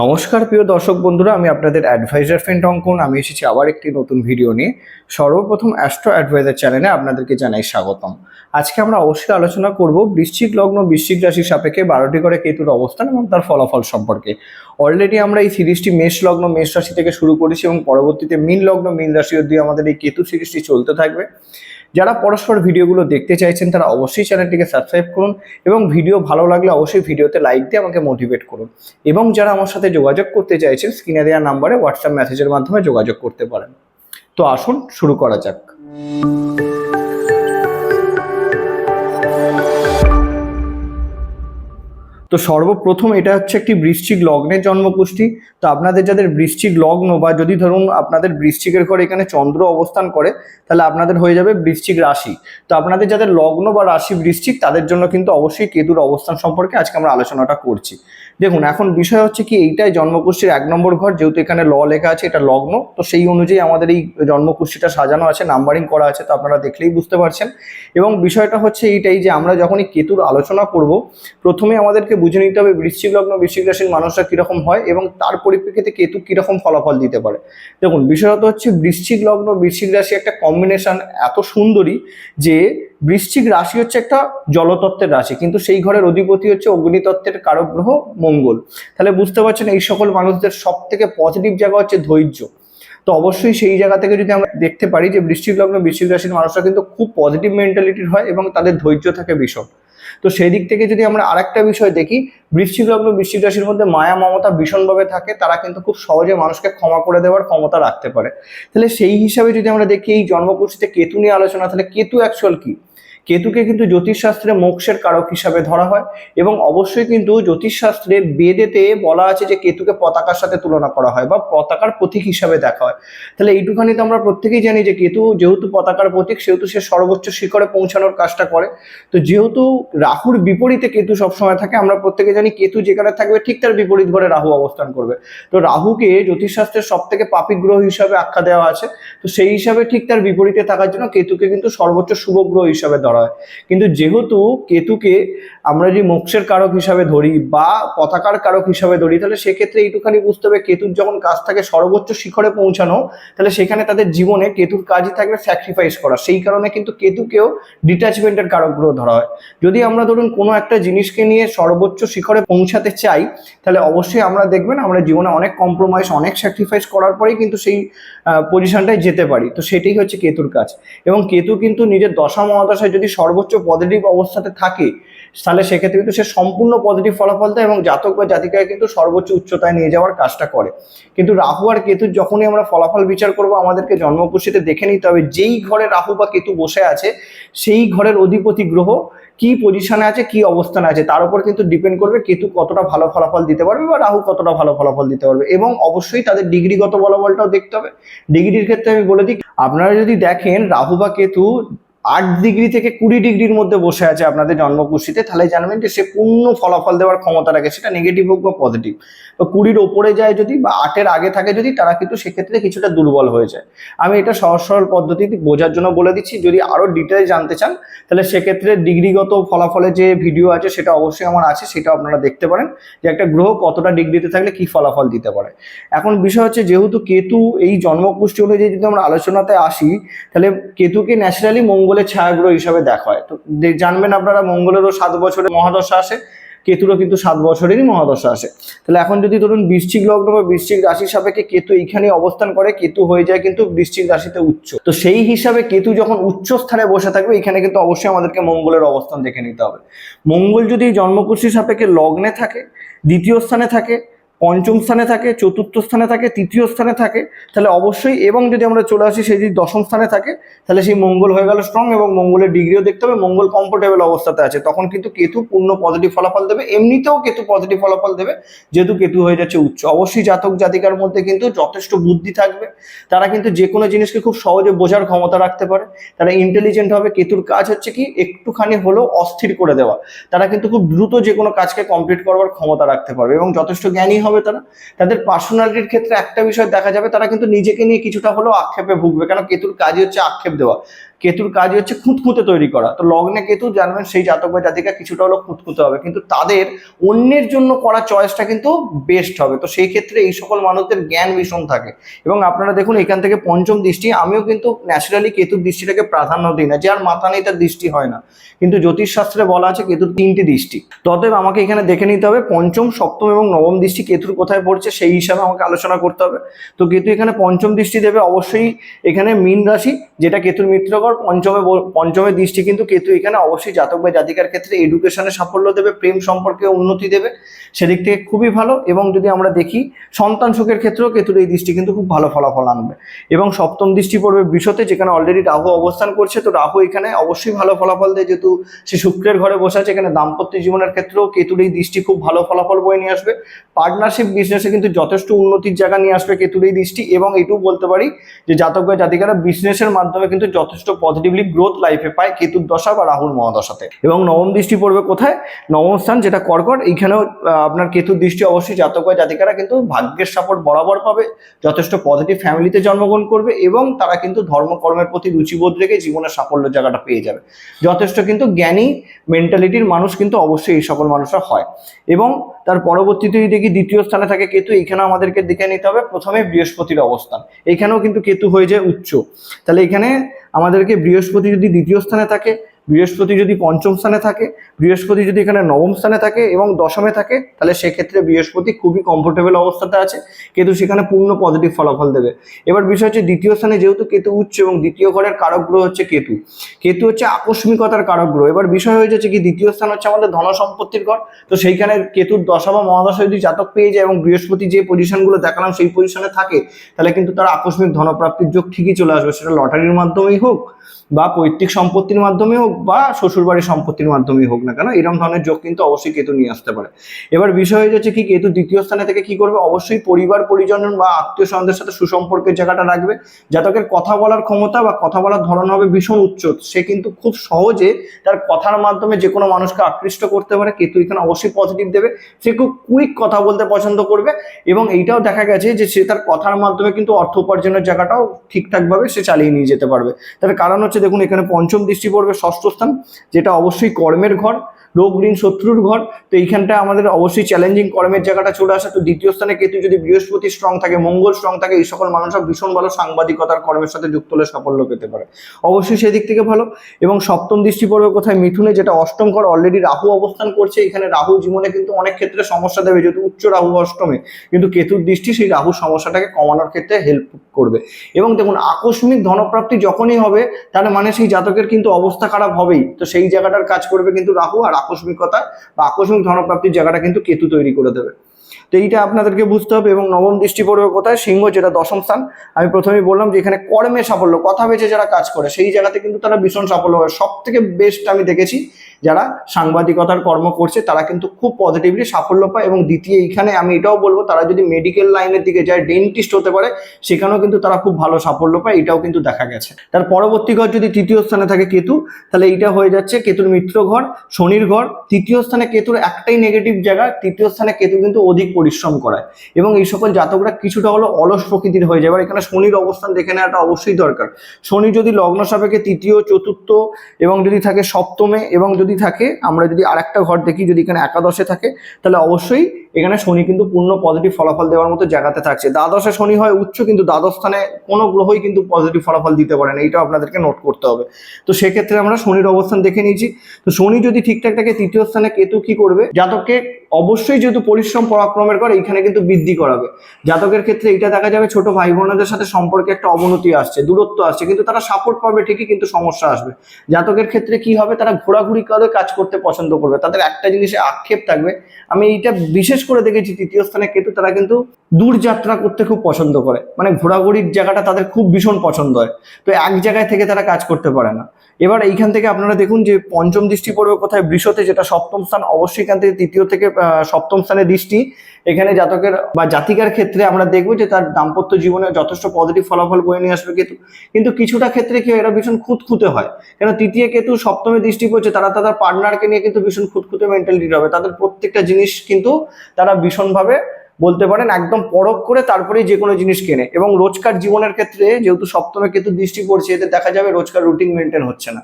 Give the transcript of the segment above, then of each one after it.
নমস্কার প্রিয় দর্শক বন্ধুরা, আমি আপনাদের অ্যাডভাইজার ফ্রেন্ড অঙ্কন। আমি এসেছি আবার একটি নতুন ভিডিও নিয়ে। সর্বপ্রথম অ্যাস্ট্রো অ্যাডভাইজার চ্যানেলে আপনাদেরকে জানাই স্বাগতম। আজকে আমরা অবশ্যই আলোচনা করব বৃশ্চিক লগ্ন, বৃশ্চিক রাশির সাপেক্ষে বারোটি করে কেতুর অবস্থান এবং তার ফলাফল সম্পর্কে। অলরেডি আমরা এই সিরিজটি মেষ লগ্ন, মেষ রাশি থেকে শুরু করেছি এবং পরবর্তীতে মিন লগ্ন, মিন রাশি অব্দি আমাদের এই কেতু সিরিজটি চলতে থাকবে। যারা পরস্পর ভিডিওগুলো দেখতে চাইছেন, তারা অবশ্যই চ্যানেলটিকে সাবস্ক্রাইব করুন এবং ভিডিও ভালো লাগলে অবশ্যই ভিডিওতে লাইক দিয়ে আমাকে মোটিভেট করুন। এবং যারা আমার সাথে যোগাযোগ করতে চাইছেন স্ক্রিনে দেওয়া নাম্বারে হোয়াটসঅ্যাপ মেসেজের মাধ্যমে যোগাযোগ করতে পারেন। তো আসুন, শুরু করা যাক। তো সর্বপ্রথম এটা হচ্ছে একটি বৃশ্চিক লগ্নের জন্মকুষ্ঠী তো আপনাদের যাদের বৃশ্চিক লগ্ন বা যদি ধরুন আপনাদের বৃশ্চিকের ঘরে এখানে চন্দ্র অবস্থান করে, তাহলে আপনাদের হয়ে যাবে বৃশ্চিক রাশি। তো আপনাদের যাদের লগ্ন বা রাশি বৃশ্চিক, তাদের জন্য কিন্তু অবশ্যই কেতুর অবস্থান সম্পর্কে আজকে আমরা আলোচনাটা করছি। দেখুন, এখন বিষয় হচ্ছে কি, এইটাই জন্মকুষ্ঠীর এক নম্বর ঘর, যেহেতু এখানে ল লেখা আছে, এটা লগ্ন। তো সেই অনুযায়ী আমাদের এই জন্মকুষ্ঠীটা সাজানো আছে, নাম্বারিং করা আছে, তো আপনারা দেখলেই বুঝতে পারছেন। এবং বিষয়টা হচ্ছে এইটাই যে আমরা যখনই কেতুর আলোচনা করব, প্রথমে আমাদেরকে বুঝে নিতে হবে বৃশ্চিক লগ্ন বৃশ্চিক রাশির মানুষরা কীরকম হয় এবং তার পরিপ্রেক্ষিতে কেতু কীরকম ফলাফল দিতে পারে। দেখুন বিষয়ত হচ্ছে বৃশ্চিক লগ্ন বৃশ্চিক রাশি একটা কম্বিনেশন এত সুন্দরী যে বৃশ্চিক রাশি হচ্ছে একটা জলতত্ত্বের রাশি, কিন্তু সেই ঘরের অধিপতি হচ্ছে অগ্নিতত্ত্বের কারক গ্রহ মঙ্গল। তাহলে বুঝতে পারছেন এই সকল মানুষদের সব থেকে পজিটিভ জায়গা হচ্ছে ধৈর্য। তো অবশ্যই সেই জায়গা থেকে যদি আমরা দেখতে পারি যে বৃশ্চিক লগ্ন বৃশ্চিক রাশির মানুষরা কিন্তু খুব পজিটিভ মেন্টালিটির হয় এবং তাদের ধৈর্য থাকে ভীষণ। তো সেই দিক থেকে যদি আমরা আরেকটা বিষয় দেখি বৃষ্টি লগ্ন, বৃশ্চিক রাশির মধ্যে মায়া, মমতা ভীষণভাবে থাকে, তারা কিন্তু খুব সহজে মানুষকে ক্ষমা করে দেওয়ার ক্ষমতা রাখতে পারে। তাহলে সেই হিসাবে যদি আমরা দেখি, এই জন্মকুষ্ঠিতে কেতু নিয়ে আলোচনা, তাহলে কেতু অ্যাকচুয়াল কি? কেতুকে কিন্তু জ্যোতিষশাস্ত্রে মোক্ষের কারক হিসাবে ধরা হয় এবং অবশ্যই কিন্তু জ্যোতিষশাস্ত্রে বেদেতে বলা আছে যে কেতুকে পতাকার সাথে তুলনা করা হয় বা পতাকার প্রতীক হিসাবে দেখা হয়। তাহলে এইটুখানি তো আমরা প্রত্যেকেই জানি যে কেতু যেহেতু পতাকার প্রতীক, সেহেতু সে সর্বোচ্চ শিখরে পৌঁছানোর কাজটা করে। তো যেহেতু রাহুর বিপরীতে কেতু সবসময় থাকে, আমরা প্রত্যেকে জানি কেতু যেখানে থাকবে ঠিক তার বিপরীত ঘরে রাহু অবস্থান করবে। তো রাহুকে জ্যোতিষশাস্ত্রের সব থেকে পাপি গ্রহ হিসাবে আখ্যা দেওয়া আছে। তো সেই হিসাবে ঠিক তার বিপরীতে থাকার জন্য কেতুকে কিন্তু সর্বোচ্চ শুভ গ্রহ হিসাবে ধরা হয়। কিন্তু যেহেতু কেতুকে আমরা যদি মোক্ষের কারক হিসাবে ধরি বা পতাকার কারক হিসাবে ধরি, তাহলে সেক্ষেত্রে এইটুখানি বুঝতে হবে, কেতুর যখন কাজ থাকে সর্বোচ্চ শিখরে পৌঁছানো, তাহলে সেখানে তাদের জীবনে কেতুর কাজই থাকবে স্যাক্রিফাইস করা। সেই কারণে কিন্তু কেতুকেও ডিট্যাচমেন্টের কারক গ্রহ ধরা হয়। যদি আমরা ধরুন কোনো একটা জিনিসকে নিয়ে সর্বোচ্চ শিখরে পৌঁছাতে চাই, তাহলে অবশ্যই আমরা দেখবেন আমরা জীবনে অনেক কম্প্রোমাইজ অনেক স্যাক্রিফাইস করার পরেই কিন্তু সেই পজিশনটায় যেতে পারি। তো সেটাই হচ্ছে কেতুর কাজ। এবং কেতু কিন্তু নিজের দশা মহাদশায় যদি সর্বোচ্চ পজিটিভ অবস্থাতে থাকে তাহলে সেক্ষেত্রে কিন্তু সে সম্পূর্ণ পজিটিভ ফলাফল দেয় এবং জাতক বা জাতিকায় কিন্তু সর্বোচ্চ উচ্চতায় নিয়ে যাওয়ার কাজটা করে। কিন্তু রাহু আর কেতুর যখনই আমরা ফলাফল বিচার করব, আমাদেরকে জন্মকুষ্ঠিতে দেখে নিতে হবে যেই ঘরে রাহু বা কেতু বসে আছে, সেই ঘরের অধিপতি গ্রহ কি পজিশনে আছে, কি অবস্থানে আছে, তার উপর কিন্তু ডিপেন্ড করবে কেতু কতটা ভালো ফলাফল দিতে পারবে বা রাহু কতটা ভালো ফলাফল দিতে পারবে এবং অবশ্যই তাদের ডিগ্রিগত বলাবলটাও দেখতে হবে। ডিগ্রির ক্ষেত্রে আমি বলে দিই, আপনারা যদি দেখেন রাহু বা কেতু আট ডিগ্রি থেকে কুড়ি ডিগ্রির মধ্যে বসে আছে আপনাদের জন্মকুষ্ঠিতে, তাহলে জানবেন যে সে পূর্ণ ফলাফল দেওয়ার ক্ষমতা রাখে, সেটা নেগেটিভ হোক বা পজিটিভ তো কুড়ির ওপরে যায় যদি বা আটের আগে থাকে যদি, তারা কিন্তু সেক্ষেত্রে কিছুটা দুর্বল হয়ে যায়। আমি এটা সহজ সরল পদ্ধতিতে বোঝার জন্য বলে দিচ্ছি, যদি আরও ডিটেলস জানতে চান, তাহলে সেক্ষেত্রে ডিগ্রিগত ফলাফলের যে ভিডিও আছে, সেটা অবশ্যই আমার আছে সেটা আপনারা দেখতে পারেন যে একটা গ্রহ কতটা ডিগ্রিতে থাকলে কি ফলাফল দিতে পারে। এখন বিষয় হচ্ছে যেহেতু কেতু এই জন্মকুষ্ঠি অনুযায়ী যদি আমরা আলোচনাতে আসি, তাহলে কেতুকে ন্যাচারালি মঙ্গলের ছায়াগ্রহ হিসাবে দেখা হয়। তো জানবেন আপনারা, মঙ্গলেরও সাত বছরের মহাদশা আসে, কেতুরও কিন্তু সাত বছরেরই মহাদশা আসে। তাহলে এখন যদি ধরুন বৃশ্চিক লগ্ন বা বৃশ্চিক রাশির সাপেক্ষে কেতু এইখানে অবস্থান করে, কেতু হয়ে যায় কিন্তু বৃশ্চিক রাশিতে উচ্চ। তো সেই হিসাবে কেতু যখন উচ্চ স্থানে বসে থাকবে এখানে কিন্তু অবশ্যই আমাদেরকে মঙ্গলের অবস্থান দেখে নিতে হবে। মঙ্গল যদি জন্মকুষ্ঠির সাপেক্ষে লগ্নে থাকে, দ্বিতীয় স্থানে থাকে পঞ্চম স্থানে থাকে, চতুর্থ স্থানে থাকে, তৃতীয় স্থানে থাকে, তাহলে অবশ্যই এবং যদি আমরা চলে আসি সেই যদি দশম স্থানে থাকে, তাহলে সেই মঙ্গল হয়ে গেল স্ট্রং এবং মঙ্গলের ডিগ্রিও দেখতে হবে, মঙ্গল কমফোর্টেবল অবস্থাতে আছে। তখন কিন্তু কেতু পূর্ণ পজিটিভ ফলাফল দেবে, এমনিতেও কেতু পজিটিভ ফলাফল দেবে, যেহেতু কেতু হয়ে যাচ্ছে উচ্চ। অবশ্যই জাতক জাতিকার মধ্যে কিন্তু যথেষ্ট বুদ্ধি থাকবে, তারা কিন্তু যে কোনো জিনিসকে খুব সহজে বোঝার ক্ষমতা রাখতে পারে। তারা ইন্টেলিজেন্ট হবে, কেতুর কাজ হচ্ছে কি, একটুখানি হলেও অস্থির করে দেওয়া। তারা কিন্তু খুব দ্রুত যে কোনো কাজকে কমপ্লিট করবার ক্ষমতা রাখতে পারবে এবং যথেষ্ট জ্ঞানী হবে তারা। তাদের পার্সোনালিটির ক্ষেত্রে একটা বিষয় দেখা যাবে, তারা কিন্তু নিজেকে নিয়ে কিছুটা হলেও আক্ষেপে ভুগবে। কেন? কেতুর কাজই হচ্ছে আক্ষেপ দেওয়া। কেতুর কাজ হচ্ছে খুঁতখুঁতে তৈরি করা। তো লগ্নে কেতু জানবেন, সেই জাতক বা জাতিকা কিছুটা হলো খুঁতখুঁতে হবে। কিন্তু তাদের অন্যের জন্য করা চয়েসটা কিন্তু বেস্ট হবে। তো সেই ক্ষেত্রে এই সকল মানুষদের জ্ঞান ভীষণ থাকে। এবং আপনারা দেখুন, এখান থেকে পঞ্চম দৃষ্টি, আমিও কিন্তু ন্যাচারালি কেতুর দৃষ্টিটাকে প্রাধান্য দিই না যার মাথা নেই তার দৃষ্টি হয় না। কিন্তু জ্যোতিষশাস্ত্রে বলা আছে কেতুর তিনটি দৃষ্টি। ততএব আমাকে এখানে দেখে নিতে হবে, পঞ্চম, সপ্তম এবং নবম দৃষ্টি কেতুর কোথায় পড়ছে, সেই হিসাবে আমাকে আলোচনা করতে হবে। তো কেতু এখানে পঞ্চম দৃষ্টি দেবে অবশ্যই এখানে মীন রাশি, যেটা কেতুর মিত্রকর পঞ্চমে বল- পঞ্চমের দৃষ্টি কিন্তু কেতু। এখানে অবশ্যই জাতক বা জাতিকার ক্ষেত্রে এডুকেশনে সাফল্য দেবে, প্রেম সম্পর্কে উন্নতি দেবে, সেদিক থেকে খুবই ভালো। এবং যদি আমরা দেখি, সন্তান সুখের ক্ষেত্রেও কেতুর এই দৃষ্টি কিন্তু খুব ভালো ফলাফল আনবে। এবং সপ্তম দৃষ্টি পড়বে বিশ্বতে, যেখানে অলরেডি রাহু অবস্থান করছে। তো রাহু এখানে অবশ্যই ভালো ফলাফল দেয়, যেহেতু সে শুক্রের ঘরে বসে আছে। এখানে দাম্পত্য জীবনের ক্ষেত্রেও কেতুর এই দৃষ্টি খুব ভালো ফলাফল বয়ে নিয়ে আসবে। পার্টনারশিপ বিজনেসে কিন্তু যথেষ্ট উন্নতির জায়গা নিয়ে আসবে কেতুর এই দৃষ্টি। এবং এটুকু বলতে পারি যে, জাতক বা জাতিকারা বিজনেসের মাধ্যমে কিন্তু যথেষ্ট পজিটিভলি গ্রোথ লাইফে পায় কেতুর দশা বা রাহুর মহাদশাতে। এবং নবম দৃষ্টি পড়বে কোথায়? নবম স্থান যেটা কর্কট, এইখানেও আপনার কেতুর দৃষ্টি অবশ্যই জাতক বা জাতিকারা কিন্তু ভাগ্যের সাপোর্ট বরাবর পাবে, যথেষ্ট পজিটিভ ফ্যামিলিতে জন্মগ্রহণ করবে এবং তারা কিন্তু ধর্মকর্মের প্রতি রুচিবোধ রেখে জীবনের সাফল্যের জায়গাটা পেয়ে যাবে। যথেষ্ট কিন্তু জ্ঞানী মেন্টালিটির মানুষ কিন্তু অবশ্যই এই সকল মানুষরা হয়। এবং তার পরবর্তীতে দেখি দ্বিতীয় স্থানে থাকে কেতু, এইখানেও আমাদেরকে দেখে নিতে হবে প্রথমে বৃহস্পতির অবস্থান। এখানেও কিন্তু কেতু হয়ে যায় উচ্চ। তাহলে এখানে আমাদেরকে বৃহস্পতি যদি দ্বিতীয় স্থানে থাকে বৃহস্পতি যদি পঞ্চম স্থানে থাকে, বৃহস্পতি যদি এখানে নবম স্থানে থাকে এবং দশমে থাকে, তাহলে সেক্ষেত্রে বৃহস্পতি খুবই কমফোর্টেবল অবস্থাতে আছে। কেতু সেখানে পূর্ণ পজিটিভ ফলাফল দেবে। এবার বিষয় হচ্ছে দ্বিতীয় স্থানে যেহেতু কেতু উচ্চ এবং দ্বিতীয় ঘরের কারক গ্রহ হচ্ছে কেতু। কেতু হচ্ছে আকস্মিকতার কারক গ্রহ। এবার বিষয় হয়ে যাচ্ছে কি, দ্বিতীয় স্থান হচ্ছে আমাদের ধন সম্পত্তির ঘর। তো সেইখানে কেতুর দশা বা মহাদশা যদি জাতক পেয়ে যায় এবং বৃহস্পতি যে পজিশনগুলো দেখালাম সেই পজিশনে থাকে, তাহলে কিন্তু তার আকস্মিক ধনপ্রাপ্তির যোগ ঠিকই চলে আসবে। সেটা লটারির মাধ্যমেই হোক বা পৈতৃক সম্পত্তির মাধ্যমে হোক বা শ্বশুরবাড়ির সম্পত্তির মাধ্যমেই হোক না কেন এরকম ধরনের যোগ কিন্তু অবশ্যই কেতু নিয়ে আসতে পারে। এবার বিষয় হয়ে যাচ্ছে কি, কেতু দ্বিতীয় স্থানে থেকে কি করবে? অবশ্যই পরিবার পরিজন বা আত্মীয় স্বজনদের সাথে সুসম্পর্কের জায়গাটা রাখবে। জাতকের কথা বলার ক্ষমতা বা কথা বলার ধরন হবে ভীষণ উচ্চ। সে কিন্তু খুব সহজে তার কথার মাধ্যমে যে কোনো মানুষকে আকৃষ্ট করতে পারে। কেতু এখানে অবশ্যই পজিটিভ দেবে। সে খুব কুইক কথা বলতে পছন্দ করবে এবং এইটাও দেখা গেছে যে সে তার কথার মাধ্যমে কিন্তু অর্থ উপার্জনের জায়গাটাও ঠিকঠাকভাবে সে চালিয়ে নিয়ে যেতে পারবে। তার কারণ হচ্ছে দেখুন এখানে পঞ্চম দৃষ্টি পড়বে ষষ্ঠ স্থান যেটা অবশ্যই কর্মের ঘর। রোগ ঋণ শত্রুর ঘর, তো এইখানটা আমাদের অবশ্যই চ্যালেঞ্জিং কর্মের জায়গাটা চলে আসে। তো দ্বিতীয় স্থানে কেতু যদি বৃহস্পতি স্ট্রং থাকে, মঙ্গল স্ট্রং থাকে, এই সকল মানুষরা ভীষণ ভালো সাংবাদিকতার কর্মের সাথে যুক্ত হলে সাফল্য পেতে পারে। অবশ্যই সেই দিক থেকে ভালো। এবং সপ্তম দৃষ্টি পড়বে কোথায় মিথুনে যেটা অষ্টম ঘর অলরেডি রাহু অবস্থান করছে, এখানে রাহু জীবনে কিন্তু অনেক ক্ষেত্রে সমস্যা দেবে, যেহেতু উচ্চ রাহু অষ্টমে। কিন্তু কেতুর দৃষ্টি সেই রাহু সমস্যাটাকে কমানোর ক্ষেত্রে হেল্প করবে। এবং দেখুন, আকস্মিক ধনপ্রাপ্তি যখনই হবে, তার মানে সেই জাতকের কিন্তু অবস্থা খারাপ হবেই। তো সেই জায়গাটার কাজ করবে কিন্তু রাহু, আর আকস্মিকতা বা আকস্মিক ধনপ্রাপ্তির জায়গাটা কিন্তু কেতু তৈরি করে দেবে। তো এইটা আপনাদেরকে বুঝতে হবে এবং নবম দৃষ্টি পড়বে কোথায়? সিংহ যেটা দশম স্থান। আমি প্রথমেই বললাম যে এখানে কর্মে সাফল্য, কথা বেঁচে যারা কাজ করে, সেই জায়গাতে কিন্তু তারা ভীষণ সাফল্য হয়। সব থেকে বেস্ট আমি দেখেছি যারা সাংবাদিকতার কর্ম করছে, তারা কিন্তু খুব পজিটিভলি সাফল্য পায়। এবং দ্বিতীয়, এইখানে আমি এটাও বলব, তারা যদি মেডিকেল লাইনের দিকে যায় ডেন্টিস্ট হতে পারে, সেখানেও কিন্তু তারা খুব ভালো সাফল্য পায়, এটাও কিন্তু দেখা গেছে। তার পরবর্তী ঘর যদি তৃতীয় স্থানে থাকে কেতু, তাহলে এইটা হয়ে যাচ্ছে কেতুর মিত্র ঘর, শনির ঘর। তৃতীয় স্থানে কেতুর একটাই নেগেটিভ জায়গা, তৃতীয় স্থানে কেতু কিন্তু অধিক পরিশ্রম করায়। এবং এই সকল জাতকরা কিছুটা হলো অলস প্রকৃতির হয়ে যায়। এবার এখানে শনির অবস্থান দেখে নেওয়াটা অবশ্যই দরকার। শনি যদি লগ্ন সাপেক্ষে তৃতীয়, চতুর্থ এবং যদি থাকে সপ্তমে এবং যদি থাকে আমরা যদি আরেকটা ঘর দেখি যদি এখানে একাদশে থাকে তাহলে অবশ্যই এখানে শনি কিন্তু পূর্ণ পজিটিভ ফলাফল দেওয়ার মতো জায়গাতে থাকছে। দ্বাদশে শনি হয় উচ্চ, কিন্তু দ্বাদশ স্থানে কোনো গ্রহই কিন্তু পজিটিভ ফলাফল দিতে পারে না। এইটাও আপনাদেরকে নোট করতে হবে। তো সেক্ষেত্রে আমরা শনির অবস্থান দেখে নিয়েছি। তো শনি যদি ঠিকঠাক থাকে, তৃতীয় স্থানে কেতু কি করবে? জাতককে অবশ্যই যেহেতু পরিশ্রম, পরাক্রমের কর, এইখানে কিন্তু বৃদ্ধি করাবে। জাতকের ক্ষেত্রে এটা দেখা যাবে ছোট ভাই বোনদের সাথে সম্পর্কে একটা অবনতি আসছে, দূরত্ব আসছে, কিন্তু তারা সাপোর্ট পাবে ঠিকই, কিন্তু সমস্যা আসবে। জাতকের ক্ষেত্রে কি হবে? তারা ঘোরাঘুরি করে কাজ করতে পছন্দ করবে। তাদের একটা জিনিসে আক্ষেপ থাকবে। আমি এইটা বিশেষ করে দেখেছি তৃতীয় স্থানে কেতু, তারা কিন্তু দূর যাত্রা করতে খুব পছন্দ করে। মানে ঘোরাঘুরির জায়গাটা তাদের খুব ভীষণ পছন্দ হয়। তো এক জায়গায় থেকে তারা কাজ করতে পারে না। এবার এইখান থেকে আপনারা দেখুন যে পঞ্চম দৃষ্টি পড়বে কোথায়? বৃষতে, যেটা সপ্তম স্থান, অবশ্যই এখান থেকে তৃতীয় থেকে সপ্তম স্থানে দৃষ্টি। এখানে জাতকের বা জাতিকার ক্ষেত্রে আমরা দেখব যে তার দাম্পত্য জীবনে যথেষ্ট পজিটিভ ফলাফল বয়ে নিয়ে আসবে কেতু। কিন্তু কিছুটা ক্ষেত্রে কি এরা ভীষণ খুঁতখুঁতে হয়। কেন? তৃতীয় কেতু সপ্তমে দৃষ্টি পড়ছে, তারা তাদের পার্টনারকে নিয়ে কিন্তু ভীষণ খুঁতখুঁতে মেন্টালিটি হবে। তাদের প্রত্যেকটা জিনিস কিন্তু তারা ভীষণভাবে বলতে পারেন একদম পরখ করে তারপরেই যে কোনো জিনিস কেনে। এবং রোজকার জীবনের ক্ষেত্রে যেহেতু সপ্তমে কেতু দৃষ্টি পড়ছে, এতে দেখা যাবে রোজকার রুটিন মেনটেন হচ্ছে না।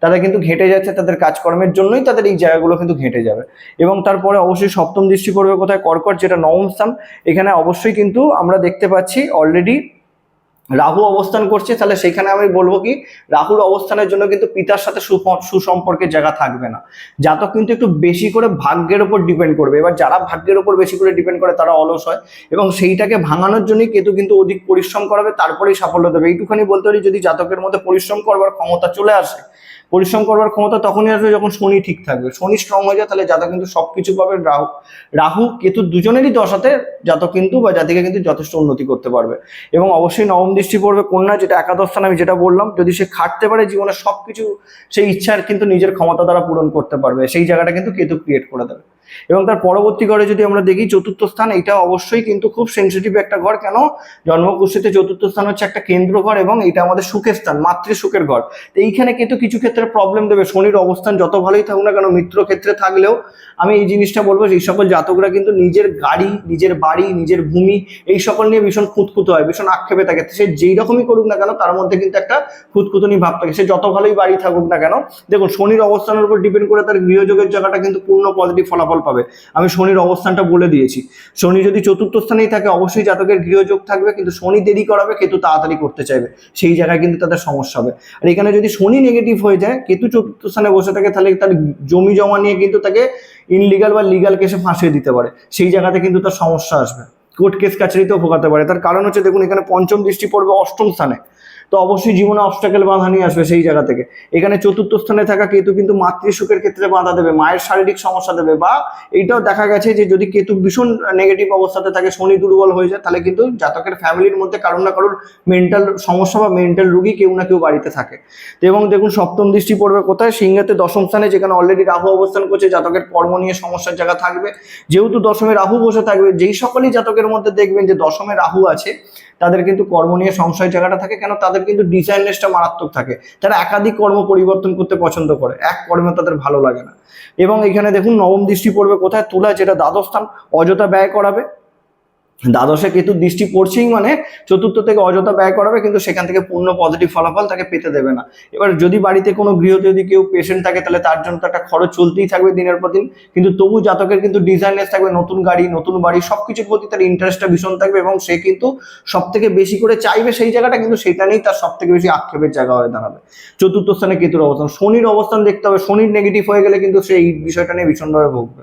তারা কিন্তু ঘেঁটে যাচ্ছে, তাদের কাজকর্মের জন্যই তাদের এই জায়গাগুলো কিন্তু ঘেঁটে যাবে। এবং তারপরে অবশ্যই সপ্তম দৃষ্টি পড়বে কোথায়? কর্কট, যেটা নবম স্থান। এখানে অবশ্যই কিন্তু আমরা দেখতে পাচ্ছি অলরেডি রাহু অবস্থান করছে, তাহলে সেখানে আমি বলব কি, রাহুর অবস্থানের জন্য কিন্তু পিতার সাথে সুসম্পর্কের জায়গা থাকবে না। জাতক কিন্তু একটু বেশি করে ভাগ্যের উপর ডিপেন্ড করবে। এবার যারা ভাগ্যের উপর বেশি করে ডিপেন্ড করে, তারা অলস হয় এবং সেইটাকে ভাঙানোর জন্যই কেতু কিন্তু অধিক পরিশ্রম করাবে, তারপরেই সাফল্য দেবে। এইটুখানি বলতে পারি, যদি জাতকের মধ্যে পরিশ্রম করবার ক্ষমতা চলে আসে পরিশ্রম করবার ক্ষমতা তখনই আসবে যখন শনি ঠিক থাকবে। শনি স্ট্রং হয়ে যায়, তাহলে জাতক কিন্তু সবকিছু পাবে। রাহু রাহু কেতু দুজনেরই দশাতে জাতক কিন্তু বা জাতিকে কিন্তু যথেষ্ট উন্নতি করতে পারবে। এবং অবশ্যই নবম দৃষ্টি পড়বে কন্যা, যেটা একাদশ স্থান আমি যেটা বললাম, যদি সে খাটতে পারে জীবনে সবকিছু, সেই ইচ্ছার কিন্তু নিজের ক্ষমতা দ্বারা পূরণ করতে পারবে। সেই জায়গাটা কিন্তু কেতু ক্রিয়েট করে দেবে। এবং তার পরবর্তী ঘরে যদি আমরা দেখি চতুর্থ স্থান, এটা অবশ্যই কিন্তু খুব সেন্সিটিভ একটা ঘর। কেন? জন্মকুষ্ঠিতে চতুর্থ স্থান হচ্ছে একটা কেন্দ্র ঘর এবং এটা আমাদের সুখের স্থান মাতৃ সুখের ঘর। তো এইখানে কিন্তু কিছু ক্ষেত্রে প্রবলেম দেবে। শনির অবস্থান যত ভালোই থাকুক না কেন, মিত্র ক্ষেত্রে থাকলেও আমি এই জিনিসটা বলব এই সকল জাতকরা কিন্তু নিজের গাড়ি, নিজের বাড়ি, নিজের ভূমি, এই সকল নিয়ে ভীষণ খুঁতখুতো হয়, ভীষণ আক্ষেপে থাকে। সে যেই রকমই করুক না কেন, তার মধ্যে কিন্তু একটা খুঁতখুতুনি ভাব থাকে। সে যত ভালোই বাড়ি থাকুক না কেন, দেখুন শনির অবস্থানের উপর ডিপেন্ড করে তার গৃহযোগের জায়গাটা কিন্তু পূর্ণ পজিটিভ ফলাফল পাবে। আমি শনির অবস্থানটা বলে দিয়েছি। শনি যদি চতুর্থ স্থানেই থাকে, অবশ্যই জাতকের গৃহযোগ থাকবে, কিন্তু শনি দেরি করাবে, কেতু তাড়াতাড়ি করতে চাইবে। সেই জায়গায় কিন্তু তাদের সমস্যা হবে। আর এখানে যদি শনি নেগেটিভ হয়ে যায়, কেতু চতুর্থ স্থানে বসে থাকে, তাহলে তার জমি জমা নিয়ে কিন্তু তাকে ইনলিগাল বা লিগাল কেসে ফাঁসিয়ে দিতে পারে। সেই জায়গাতে কিন্তু তার সমস্যা আসবে। কোর্ট কেস কাছারিতেও ভোগাতে পারে। তার কারণ হচ্ছে, দেখুন, এখানে পঞ্চম দৃষ্টি পড়বে অষ্টম স্থানে। তো অবশ্যই জীবনে অবস্টাকেল বাধা নিয়ে আসবে সেই জায়গা থেকে। এখানে চতুর্থ স্থানে থাকা কেতু কিন্তু মাতৃ সুখের ক্ষেত্রে বাধা দেবে, মায়ের শারীরিক সমস্যা দেবে বা এইটাও দেখা গেছে যে যদি কেতু ভীষণ নেগেটিভ অবস্থাতে থাকে, শনি দুর্বল হয়ে যায়, তাহলে কিন্তু জাতকের ফ্যামিলির মধ্যে কারোর না কারোর মেন্টাল সমস্যা বা মেন্টাল রুগী কেউ না কেউ বাড়িতে থাকে। এবং দেখুন, সপ্তম দৃষ্টি পড়বে কোথায়? সিংহাতে দশম স্থানে, যেখানে অলরেডি রাহু অবস্থান করছে, জাতকের কর্ম নিয়ে সমস্যার জায়গা থাকবে। যেহেতু দশমে রাহু বসে থাকবে, যেই সকলেই জাতকের মধ্যে দেখবেন যে দশমে রাহু আছে তাদের কিন্তু কর্ম নিয়ে সংশয় জায়গাটা থাকে, কেন তাদের কিন্তু ডিজাইনলেসটা মারাত্মক থাকে। তারা একাধিক কর্ম পরিবর্তন করতে পছন্দ করে, এক কর্মে তাদের ভালো লাগে না। এবং এখানে দেখুন নবম দৃষ্টি পড়বে কোথায়? তুলা, যেটা দ্বাদশ স্থান, অযথা ব্যয় করাবে। দ্বাদশে কেতু দৃষ্টি পড়ছেই মানে চতুর্থ থেকে অযথা ব্যয় করাবে, কিন্তু সেখান থেকে পূর্ণ পজিটিভ ফলাফল তাকে পেতে দেবে না। এবার যদি বাড়িতে কোনো গৃহতে যদি কেউ পেশেন্ট থাকে, তাহলে তার জন্য তো একটা খরচ চলতেই থাকবে দিনের পর দিন। কিন্তু তবু জাতকের কিন্তু ডিজাইনলেস থাকবে, নতুন গাড়ি, নতুন বাড়ি সব কিছুর প্রতি তার ইন্টারেস্টটা ভীষণ থাকবে এবং সে কিন্তু সব থেকে বেশি করে চাইবে সেই জায়গাটা, কিন্তু সেটা নেই তার সব থেকে বেশি আক্ষেপের জায়গা হয়ে দাঁড়াবে। চতুর্থ স্থানে কেতুর অবস্থান। শনির অবস্থান দেখতে হবে। শনির নেগেটিভ হয়ে গেলে কিন্তু সে এই বিষয়টা নিয়ে ভীষণভাবে ভুগবে।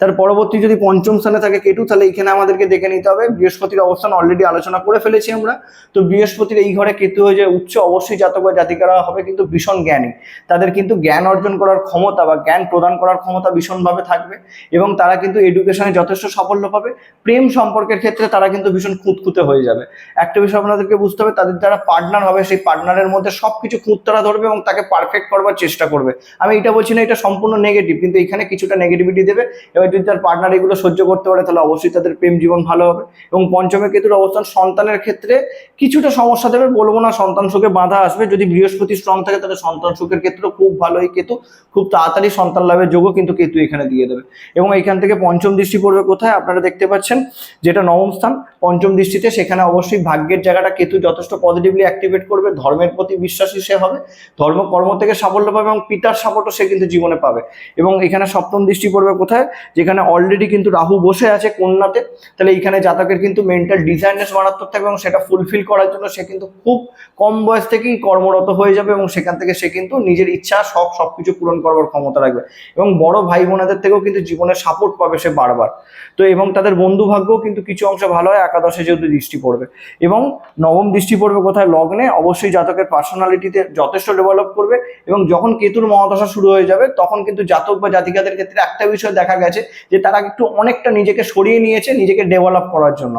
তার পরবর্তী যদি পঞ্চম স্থানে থাকে কেতু, তাহলে এখানে আমাদেরকে দেখে নিতে হবে বৃহস্পতির অবস্থান অলরেডি আলোচনা করে ফেলেছি আমরা। তো বৃহস্পতির এই ঘরে কেতু হয়ে যায়, উচ্চ অবশ্যই জাতক বা জাতিকারা হবে, কিন্তু ভীষণ জ্ঞানী। তাদের কিন্তু জ্ঞান অর্জন করার ক্ষমতা বা জ্ঞান প্রদান করার ক্ষমতা ভীষণভাবে থাকবে এবং তারা কিন্তু এডুকেশনে যথেষ্ট সাফল্য পাবে। প্রেম সম্পর্কের ক্ষেত্রে তারা কিন্তু ভীষণ খুঁতখুঁতে হয়ে যাবে। একটা বিষয় আপনাদেরকে বুঝতে হবে, তাদের যারা পার্টনার হবে, সেই পার্টনারের মধ্যে সব কিছু খুঁত তারা ধরবে এবং তাকে পারফেক্ট করবার চেষ্টা করবে। আমি এটা বলছি না, এটা সম্পূর্ণ নেগেটিভ কিন্তু এখানে কিছুটা নেগেটিভিটি দেবে। এবার যদি তার পার্টনার এগুলো সহ্য করতে পারে, তাহলে অবশ্যই তাদের প্রেম জীবন ভালো হবে। এবং পঞ্চমে কেতুর অবস্থান সন্তানের ক্ষেত্রে কিছুটা সমস্যা দেবে বলব না, সন্তান সুখে বাধা আসবে। যদি বৃহস্পতি স্ট্রং থাকে, তাহলে সন্তান সুখের ক্ষেত্রে খুব ভালো এই কেতু। খুব তাড়াতাড়ি সন্তান লাভের যোগও কিন্তু কেতু এখানে দিয়ে দেবে। এবং এখান থেকে পঞ্চম দৃষ্টি পড়বে কোথায়? আপনারা দেখতে পাচ্ছেন যেটা নবম স্থান। পঞ্চম দৃষ্টিতে সেখানে অবশ্যই ভাগ্যের জায়গাটা কেতু যথেষ্ট পজিটিভলি অ্যাক্টিভেট করবে। ধর্মের প্রতি বিশ্বাসী সে হবে। ধর্ম, কর্ম থেকে সাফল্য পাবে এবং পিতার সাপোর্টও সে কিন্তু জীবনে পাবে। এবং এখানে সপ্তম দৃষ্টি পড়বে কোথায়? যেখানে অলরেডি কিন্তু রাহু বসে আছে কন্যাতে। তাহলে এইখানে জাতকের কিন্তু মেন্টাল ডিজাইনেস মারাত্মক থাকবে এবং সেটা ফুলফিল করার জন্য সে কিন্তু খুব কম বয়স থেকেই কর্মরত হয়ে যাবে এবং সেখান থেকে সে কিন্তু নিজের ইচ্ছা সব সবকিছু পূরণ করবার ক্ষমতা রাখবে। এবং বড় ভাই বোনাদের থেকেও কিন্তু জীবনে সাপোর্ট পাবে সে বারবার। তো এবং তাদের বন্ধু ভাগ্যও কিন্তু কিছু অংশ ভালো হয়, একাদশে যেহেতু দৃষ্টি পড়বে। এবং নবম দৃষ্টি পড়বে কোথায়? লগ্নে। অবশ্যই জাতকের পার্সোনালিটিতে যথেষ্ট ডেভেলপ করবে এবং যখন কেতুর মহাদশা শুরু হয়ে যাবে, তখন কিন্তু জাতক বা জাতিকাদের ক্ষেত্রে একটা বিষয় দেখা গেছে যে তারা একটু অনেকটা নিজেকে সরিয়ে নিয়েছে, নিজেকে ডেভেলপ করার জন্য।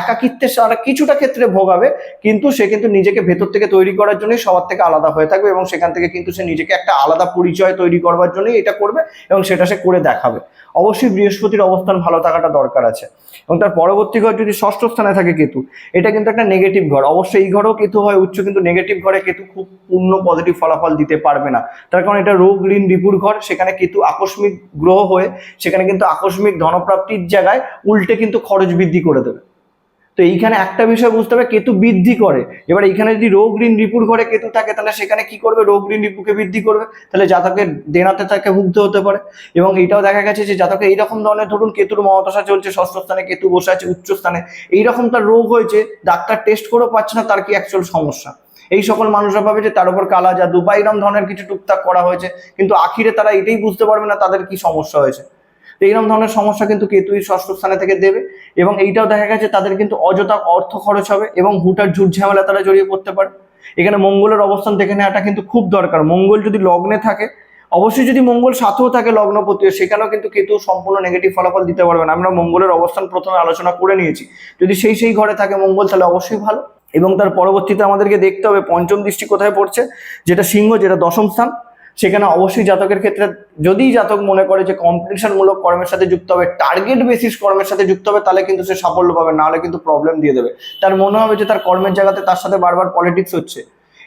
একাকিত্বের সারা কিছুটা ক্ষেত্রে ভোগাবে কিন্তু সে কিন্তু নিজেকে ভেতর থেকে তৈরি করার জন্যই সবার থেকে আলাদা হয়ে থাকবে এবং সেখান থেকে কিন্তু সে নিজেকে একটা আলাদা পরিচয় তৈরি করবার জন্যই এটা করবে এবং সেটা সে করে দেখাবে। অবশ্যই বৃহস্পতির অবস্থান ভালো থাকাটা দরকার আছে। এবং তার পরবর্তী ঘর যদি ষষ্ঠ স্থানে থাকে কেতু, এটা কিন্তু একটা নেগেটিভ ঘর। অবশ্যই এই ঘরেও কেতু হয়, উচ্চ কিন্তু নেগেটিভ ঘরে কেতু খুব পূর্ণ পজিটিভ ফলাফল দিতে পারবে না। তার কারণ এটা রোগ ঋণ রিপুর ঘর, সেখানে কেতু আকস্মিক গ্রহ হয়ে, সেখানে কিন্তু আকস্মিক ধনপ্রাপ্তির জায়গায় উল্টে কিন্তু খরচ বৃদ্ধি করে দেবে। তো এইখানে একটা বিষয় বুঝতে হবে, কেতু বৃদ্ধি করে। এবার এখানে যদি রোগ ঋণ রিপুর ঘরে কেতু থাকে, তাহলে সেখানে কি করবে? রোগ ঋণ রিপুকে বৃদ্ধি করবে। তাহলে জাতকের দেনাতে তাকে ভুগতে হতে পারে। এবং এটাও দেখা গেছে যে জাতকে এইরকম ধরনের, ধরুন কেতুর মহাদশা চলছে, ষষ্ঠ স্থানে কেতু বসে আছে, উচ্চ স্থানে। এইরকম তার রোগ হয়েছে, ডাক্তার টেস্ট করেও পাচ্ছে না, তার কি অ্যাকচুয়াল সমস্যা? এই সকল মানুষরা ভাবে যে তার উপর কালা জাদু বা এরকম ধরনের কিছু টুকটাক করা হয়েছে, কিন্তু আখিরে তারা এটাই বুঝতে পারবে না তাদের কি সমস্যা হয়েছে। তো এইরকম ধরনের সমস্যা কিন্তু কেতুই ষষ্ঠ স্থানে থেকে দেবে এবং এইটাও দেখা গেছে তাদের কিন্তু অযথা অর্থ খরচ হবে এবং হুটার ঝুট ঝামেলা তারা জড়িয়ে পড়তে পারে। এখানে মঙ্গলের অবস্থান দেখে নেওয়াটা কিন্তু খুব দরকার। মঙ্গল যদি লগ্নে থাকে, অবশ্যই যদি মঙ্গল সাথেও থাকে লগ্নপতিও সেখানেও কিন্তু কেতু সম্পূর্ণ নেগেটিভ ফলাফল দিতে পারবে না। আমরা মঙ্গলের অবস্থান প্রথমে আলোচনা করে নিয়েছি। যদি সেই সেই ঘরে থাকে মঙ্গল, তাহলে অবশ্যই ভালো। এবং তার পরবর্তীতে আমাদেরকে দেখতে হবে পঞ্চম দৃষ্টি কোথায় পড়ছে, যেটা সিংহ, যেটা দশম স্থান। সেখানে অবশ্যই জাতকের ক্ষেত্রে যদি জাতক মনে করে যে কম্পিটিশনমূলক কর্মের সাথে যুক্ত হবে টার্গেট বেসিস কর্মের সাথে যুক্ত হবে, তাহলে কিন্তু সে সাফল্য পাবে, নাহলে কিন্তু প্রবলেম দিয়ে দেবে। তার মনে হবে যে তার কর্মের জায়গাতে তার সাথে বারবার পলিটিক্স হচ্ছে।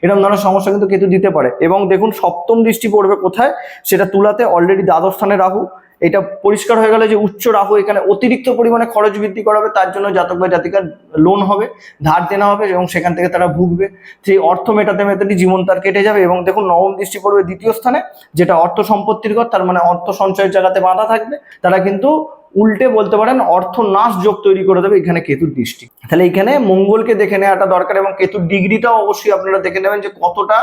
এরকম ধরনের সমস্যা কিন্তু কেতু দিতে পারে। এবং দেখুন, সপ্তম দৃষ্টি পড়বে কোথায়? সেটা তুলাতে অলরেডি দ্বাদশ স্থানে রাহু এটা পরিষ্কার হয়ে গেল যে উচ্চ রাহু এখানে অতিরিক্ত পরিমাণে খরচ বৃদ্ধি করাবে, তার জন্য জাতক বা জাতিকার লোন হবে, ধার দেওয়া হবে এবং সেখান থেকে তারা ভুগবে। সেই অর্থ মেটাতে মেটাতে জীবন তার কেটে যাবে এবং দেখুন নবম দৃষ্টি পড়বে দ্বিতীয় স্থানে, যেটা অর্থ সম্পত্তির ঘর, তার মানে অর্থ সঞ্চয়ের জায়গাতে বাধা থাকবে, তারা কিন্তু উল্টে বলতে পারেন অর্থ নাশ যোগ তৈরি করে দেবে এখানে কেতুর দৃষ্টি। তাহলে এখানে মঙ্গলকে দেখে নেওয়াটা দরকার এবং কেতুর ডিগ্রিটাও অবশ্যই আপনারা দেখে নেবেন যে কতটা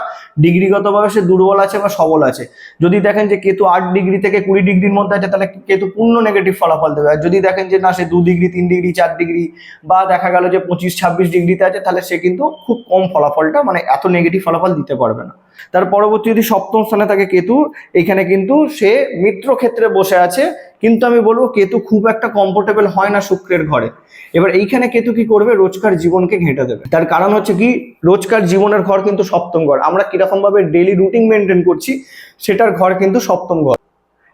ডিগ্রিগতভাবে সে দুর্বল আছে বা সবল আছে। যদি দেখেন যে কেতু আট ডিগ্রি থেকে কুড়ি ডিগ্রির মধ্যে আছে, তাহলে কেতু পূর্ণ নেগেটিভ ফলাফল দেবে। আর যদি দেখেন যে না, সে দু ডিগ্রি, তিন ডিগ্রি, চার ডিগ্রি বা দেখা গেল যে পঁচিশ, ছাব্বিশ ডিগ্রিতে আছে, তাহলে সে কিন্তু খুব কম ফলাফলটা মানে এত নেগেটিভ ফলাফল দিতে পারবে না। তার পরবর্তী যদি সপ্তম স্থানে থাকে কেতু, এখানে কিন্তু সে মিত্র ক্ষেত্রে বসে আছে। কিন্তু আমি বলব কেতু খুব একটা কমফোর্টেবল হয় না শুক্রের ঘরে। এবার এইখানে কেতু কি করবে? রোজকার জীবনকে ঘেঁটে দেবে। তার কারণ হচ্ছে কি? রোজকার জীবনের ঘর কিন্তু সপ্তম ঘর। আমরা কীরকম ভাবে ডেলি রুটিন মেনটেন করছি, সেটার ঘর কিন্তু সপ্তম ঘর।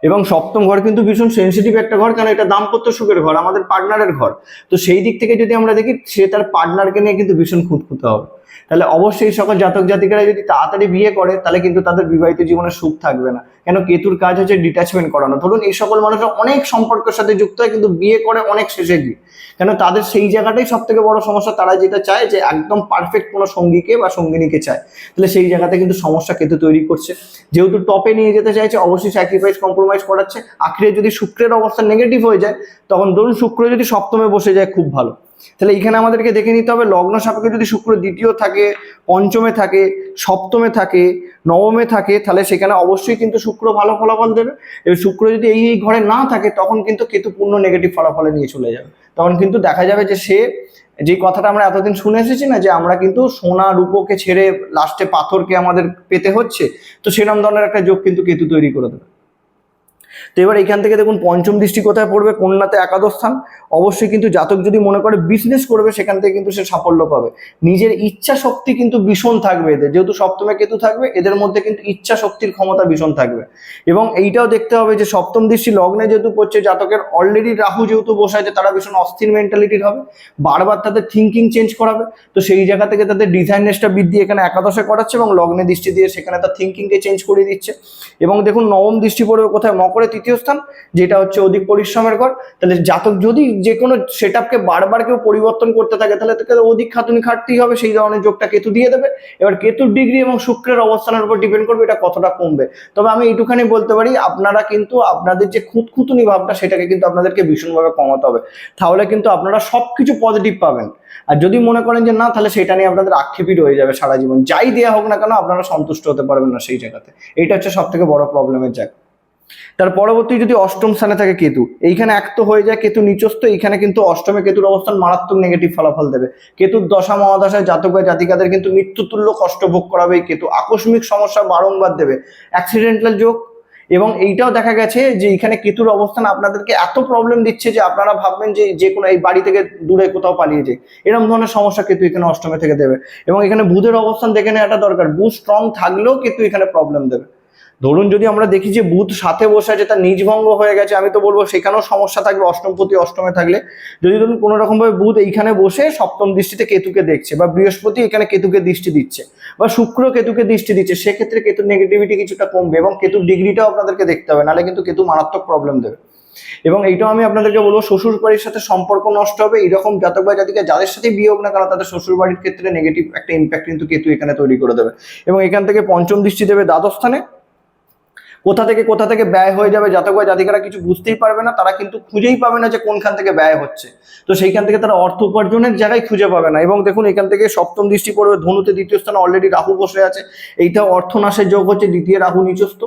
এবং সপ্তম ঘর কিন্তু ভীষণ সেন্সিটিভ একটা ঘর কারণ এটা দাম্পত্য সুখের ঘর, আমাদের পার্টনারের ঘর। তো সেই দিক থেকে যদি আমরা দেখি, সে তার পার্টনারকে নিয়ে কিন্তু ভীষণ খুঁতখুঁতে হবে। তাহলে অবশ্যই সকল জাতক জাতিকারা যদি তাড়াতাড়ি বিয়ে করে, তাহলে কিন্তু তাদের বিবাহিত জীবনে সুখ থাকবে না। কেন কেতুর কাজ হচ্ছে ডিট্যাচমেন্ট করানো। ধরুন এই সকল মানুষরা অনেক সম্পর্কের সাথে যুক্ত হয়, কিন্তু বিয়ে করে অনেক শেষে গিয়ে। কেন তাদের সেই জায়গাটাই সব থেকে বড় সমস্যা। তারা যেটা চায় যে একদম পারফেক্ট কোনো সঙ্গীকে বা সঙ্গিনীকে চায়। তাহলে সেই জায়গাতে কিন্তু সমস্যা কেতু তৈরি করছে। যেহেতু টপে নিয়ে যেতে চাইছে, অবশ্যই স্যাক্রিফাইস কম্প্রোমাইজ করাচ্ছে। আখড়ে যদি শুক্রের অবস্থা নেগেটিভ হয়ে যায়, তখন ধরুন শুক্র যদি সপ্তমে বসে যায়, খুব ভালো। তাহলে এখানে আমাদেরকে দেখে নিতে হবে, লগ্ন সাপেক্ষে যদি শুক্র দ্বিতীয় থাকে, পঞ্চমে থাকে, সপ্তমে থাকে, নবমে থাকে, তাহলে সেখানে অবশ্যই কিন্তু শুক্র ভালো ফলাফল দেবে। এবার শুক্র যদি এই এই ঘরে না থাকে, তখন কিন্তু কেতু পূর্ণ নেগেটিভ ফলাফলে নিয়ে চলে যাবে। তখন কিন্তু দেখা যাবে যে সে যে কথাটা আমরা এতদিন শুনে এসেছি না, যে আমরা কিন্তু সোনা রূপোকে ছেড়ে লাস্টে পাথরকে আমাদের পেতে হচ্ছে, তো সেরকম ধরনের একটা যোগ কিন্তু কেতু তৈরি করে দেবে। তো এবার এখান থেকে দেখুন, পঞ্চম দৃষ্টি কোথায় পড়বে? কন্যাতে একাদশ স্থান? অবশ্যই কিন্তু জাতক যদি মনে করে বিজনেস করবে, সেখান থেকে কিন্তু সে সাফল্য পাবে। নিজের ইচ্ছা শক্তি কিন্তু ভীষণ থাকবে এদের। যেহেতু সপ্তমে কেতু থাকবে, এদের মধ্যে কিন্তু ইচ্ছা শক্তির ক্ষমতা ভীষণ থাকবে। এবং এইটাও দেখতে হবে যে, সপ্তম দৃষ্টি লগ্নে যেহেতু পড়ছে, জাতকের অলরেডি রাহু যেহেতু বসে আছে তারা ভীষণ অস্থির মেন্টালিটির হবে। বারবার তাদের থিঙ্কিং চেঞ্জ করাবে। তো সেই জায়গা থেকে তাদের ডিজাইনেসটা বৃদ্ধি এখানে একাদশে করাচ্ছে এবং লগ্নে দৃষ্টি দিয়ে সেখানে তার থিঙ্কিংকে চেঞ্জ করে দিচ্ছে। এবং দেখুন, নবম দৃষ্টি পড়বে কোথায়? মকরে তৃতীয় স্থান, যেটা হচ্ছে অধিক পরিশ্রমের ঘর। তাহলে জাতক যদি যে কোনো সেট আপকে বারবার কেউ পরিবর্তন করতে থাকে, তাহলে তাকে অধিক খাতুনি খাটতেই হবে। সেই ধরনের যোগটা কেতু দিয়ে দেবে। এবার কেতুর ডিগ্রি এবং শুক্রের অবস্থানের উপর ডিপেন্ড করবে, এটা কতটা কমবে। তবে আমি এইটুখানি বলতে পারি, আপনারা কিন্তু আপনাদের যে খুঁতখুতুনি ভাবটা, সেটাকে কিন্তু আপনাদেরকে ভীষণভাবে কমাতে হবে। তাহলে কিন্তু আপনারা সব কিছু পজিটিভ পাবেন। আর যদি মনে করেন যে না, তাহলে সেটা নিয়ে আপনাদের আক্ষেপই রয়ে যাবে সারা জীবন। যাই দেওয়া হোক না কেন, আপনারা সন্তুষ্ট হতে পারবেন না সেই জায়গাতে। এটা হচ্ছে সব থেকে বড় প্রবলেমের জায়গা। তার পরবর্তী যদি অষ্টম স্থানে থাকে কেতু, এইখানে এক তো হয়ে যায়, কেতু নিচস্থ, এইখানে কিন্তু অষ্টমে কেতুর অবস্থান মারাত্মক নেগেটিভ ফলাফল দেবে। কেতুর দশা মহাদশায় জাতক বা জাতিকাদের কিন্তু মৃত্যুতুল্য কষ্ট ভোগ করাবে এই কেতু। আকস্মিক সমস্যা বারংবার দেবে। অ্যাক্সিডেন্টাল যোগ। এবং এইটাও দেখা গেছে যে এখানে কেতুর অবস্থান আপনাদেরকে এত প্রবলেম দিচ্ছে যে আপনারা ভাববেন যে যে কোনো এই বাড়ি থেকে দূরে কোথাও পালিয়ে যায়। এরকম ধরনের সমস্যা কেতু এখানে অষ্টমে থেকে দেবে। এবং এখানে বুধের অবস্থান দেখে নেওয়াটা দরকার। বুধ স্ট্রং থাকলেও কেতু এখানে প্রবলেম দেবে। ধরুন যদি আমরা দেখি যে বুধ সাথে বসে আছে, তার নিজভঙ্গ হয়ে গেছে, আমি তো বলব সেখানেও সমস্যা থাকবে, অষ্টমপতি, অষ্টমে থাকলে। যদি ধরুন কোনো রকমভাবে বুধ এইখানে বসে সপ্তম দৃষ্টিতে কেতুকে দেখছে বা বৃহস্পতি এখানে কেতুকে দৃষ্টি দিচ্ছে বা শুক্র কেতুকে দৃষ্টি দিচ্ছে, সেক্ষেত্রে কেতুর নেগেটিভিটি কিছুটা কমবে এবং কেতুর ডিগ্রিটাও আপনাদেরকে দেখতে হবে, নাহলে কিন্তু কেতু মারাত্মক প্রবলেম দেবে। এবং এইটাও আমি আপনাদেরকে বলব শ্বশুর বাড়ির সাথে সম্পর্ক নষ্ট হবে এরকম জাতক বা জাতিকা যাদের সাথে বিয়ে হোক না কেন, তাদের শ্বশুর বাড়ির ক্ষেত্রে নেগেটিভ একটা ইম্প্যাক্ট কিন্তু কেতু এখানে তৈরি করে দেবে। এবং এখান থেকে পঞ্চম দৃষ্টি দেবে দ্বাদশ স্থানে কোথা থেকে কোথা থেকে ব্যয় হয়ে যাবে জাতক বা জাতিকারা কিছু বুঝতেই পারবে না, তারা কিন্তু খুঁজেই পাবে না যে কোনখান থেকে ব্যয় হচ্ছে। তো সেইখান থেকে তারা অর্থ উপার্জনের জায়গায় খুঁজে পাবে না। এবং দেখুন, এখান থেকে সপ্তম দৃষ্টি পড়বে, ধনুতে দ্বিতীয় স্থানে অলরেডি রাহু বসে আছে। এইটা অর্থনাশের যোগ হচ্ছে দ্বিতীয় রাহু নিচস্থ।